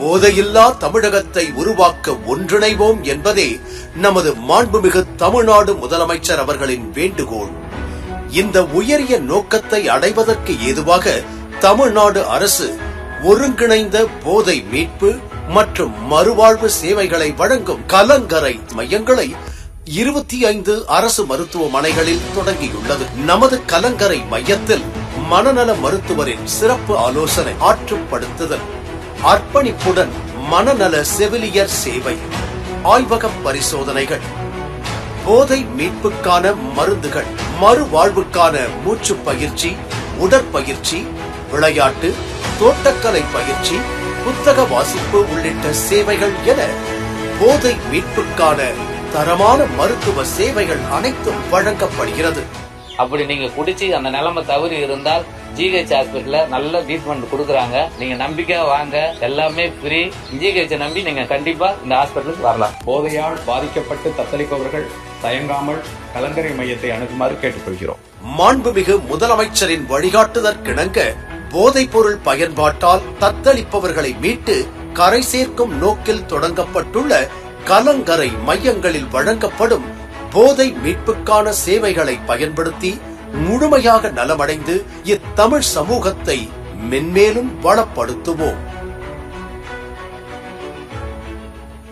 போதையில்லா தமிழகத்தை உருவாக்க ஒன்றிணைவோம் என்பதே நமது மாண்புமிகு தமிழ்நாடு முதலமைச்சர் அவர்களின் வேண்டுகோள். இந்த உயரிய நோக்கத்தை அடைவதற்கு ஏதுவாக தமிழ்நாடு அரசு ஒருங்கிணைந்த போதை மீட்பு மற்றும் மறுவாழ்வு சேவைகளை வழங்கும் கலங்கரை மையங்களை இருபத்தி ஐந்து அரசு மருத்துவமனைகளில் தொடங்கியுள்ளது. நமது கலங்கரை மையத்தில் மனநல மருத்துவரின் சிறப்பு ஆலோசனை ஆற்றுப்படுத்துதல். அர்ப்பணிப்புடன் மனநல செவிலியர் சேவை ஆய்வக பரிசோதனைகள் போதை மீட்புக்கான மருந்துகள் மறுவாழ்வுக்கான மூச்சு பயிற்சி உடற்பயிற்சி விளையாட்டு தோட்டக்கலை பயிற்சி புத்தக வாசிப்பு உள்ளிட்ட சேவைகள் என போதை மீட்புக்கான தரமான மருத்துவ சேவைகள் அனைத்தும் வழங்கப்படுகிறது. அப்படி நீங்க குடிச்சு அந்த நிலைமை தவறி இருந்தால் ஜிஹெச் ஹாஸ்பிட்டல்ல நல்ல ட்ரீட்மெண்ட் கொடுக்குறாங்க. நீங்க நம்பிக்கையா வாங்க. எல்லாமே ஃப்ரீ ஜிஹெச் நம்பி நீங்க கண்டிப்பா இந்த ஹாஸ்பிட்டலுக்கு வரலாம். போதையால் பாதிக்கப்பட்டு தத்தளிப்பவர்கள் தயங்காமல் கலங்கரை மையத்தை அணுகுமாறு கேட்டுக்கொள்கிறோம். மாண்புமிகு முதலமைச்சரின் வழிகாட்டுதற்கிணங்க போதைப் பொருள் பயன்பாட்டால் தத்தளிப்பவர்களை மீட்டு கரை சேர்க்கும் நோக்கில் தொடங்கப்பட்டுள்ள கலங்கரை மையங்களில் வழங்கப்படும் போதை மீட்புக்கான சேவைகளை பயன்படுத்தி முழுமையாக நலமடைந்து இத்தமிழ் சமூகத்தை மென்மேலும் வளப்படுத்துவோம்.